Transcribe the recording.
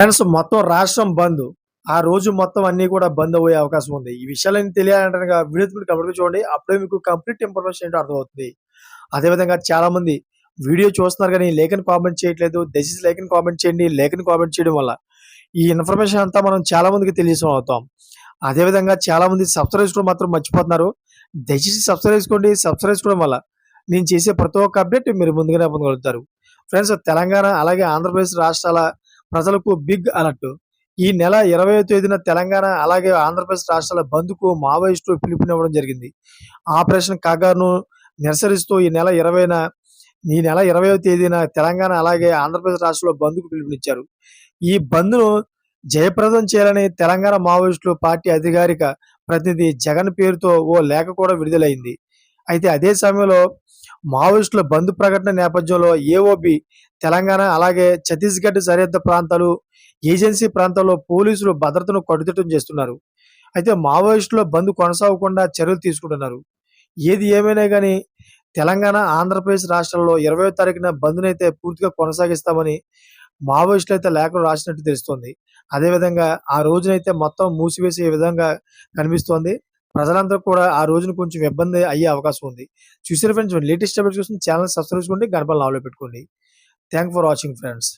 Friends మొత్తం రాష్ట్రం బంద్. ఆ రోజు మొత్తం అన్ని కూడా బంద్ అయ్యే అవకాశం ఉంది. ఈ విషయాలన్నీ తెలియాలంటే వీడియో మీరు కంప్లీట్ చూడండి. అప్పుడే మీకు కంప్లీట్ ఇన్ఫర్మేషన్ ఏంటో అర్థమవుతుంది. అదేవిధంగా చాలా మంది వీడియో చూస్తున్నారు కానీ లేఖని కామెంట్ చేయట్లేదు. దయచేసి లేఖని కామెంట్ చేయండి. లేఖని కామెంట్ చేయడం వల్ల ఈ ఇన్ఫర్మేషన్ అంతా మనం చాలా మందికి తెలియజేసం అవుతాం. అదేవిధంగా చాలా మంది సబ్స్క్రైబ్ కూడా మాత్రం మర్చిపోతున్నారు. దయచేసి సబ్స్క్రైబ్ చేసుకోండి. సబ్స్క్రైబ్ చేసుకోవడం వల్ల నేను చేసే ప్రతి ఒక్క అప్డేట్ మీరు ముందుగానే పొందగలుగుతారు. ఫ్రెండ్స్ తెలంగాణ అలాగే ఆంధ్రప్రదేశ్ రాష్ట్రాల ప్రజలకు బిగ్ అలర్ట్. ఈ నెల ఇరవై తేదీన తెలంగాణ అలాగే ఆంధ్రప్రదేశ్ రాష్ట్రాల బంద్కు మావోయిస్టులు పిలుపునివ్వడం జరిగింది. ఆపరేషన్ కాగాను నిరసరిస్తూ ఈ నెల ఇరవైన ఈ నెల ఇరవై తేదీన తెలంగాణ అలాగే ఆంధ్రప్రదేశ్ రాష్ట్రంలో బంద్కు పిలుపునిచ్చారు. ఈ బంద్ను జయప్రదం చేయాలని తెలంగాణ మావోయిస్టులు పార్టీ అధికారిక ప్రతినిధి జగన్ పేరుతో ఓ లేఖ కూడా విడుదలైంది. అయితే అదే సమయంలో మావోయిస్టుల బంద్ ప్రకటన నేపథ్యంలో ఏఓబి తెలంగాణ అలాగే ఛత్తీస్గఢ్ సరిహద్దు ప్రాంతాలు ఏజెన్సీ ప్రాంతాల్లో పోలీసులు భద్రతను కట్టుదిట్టం చేస్తున్నారు. అయితే మావోయిస్టుల బంద్ కొనసాగకుండా చర్యలు తీసుకుంటున్నారు. ఏది ఏమైనా కానీ తెలంగాణ ఆంధ్రప్రదేశ్ రాష్ట్రాల్లో ఇరవై తారీఖున బంద్నైతే పూర్తిగా కొనసాగిస్తామని మావోయిస్టులు అయితే లేఖలు రాసినట్టు తెలుస్తోంది. అదేవిధంగా ఆ రోజునైతే మొత్తం మూసివేసే విధంగా కనిపిస్తోంది. ప్రజలందరూ కూడా ఆ రోజున కొంచెం ఇబ్బంది అయ్యే అవకాశం ఉంది. చూసారు ఫ్రెండ్స్ లేటెస్ట్ అప్డేట్స్ కోసం ఛానల్ సబ్స్క్రైబ్ చేసుకోండి. గడపలు నాలో పెట్టుకోండి. Thank for watching friends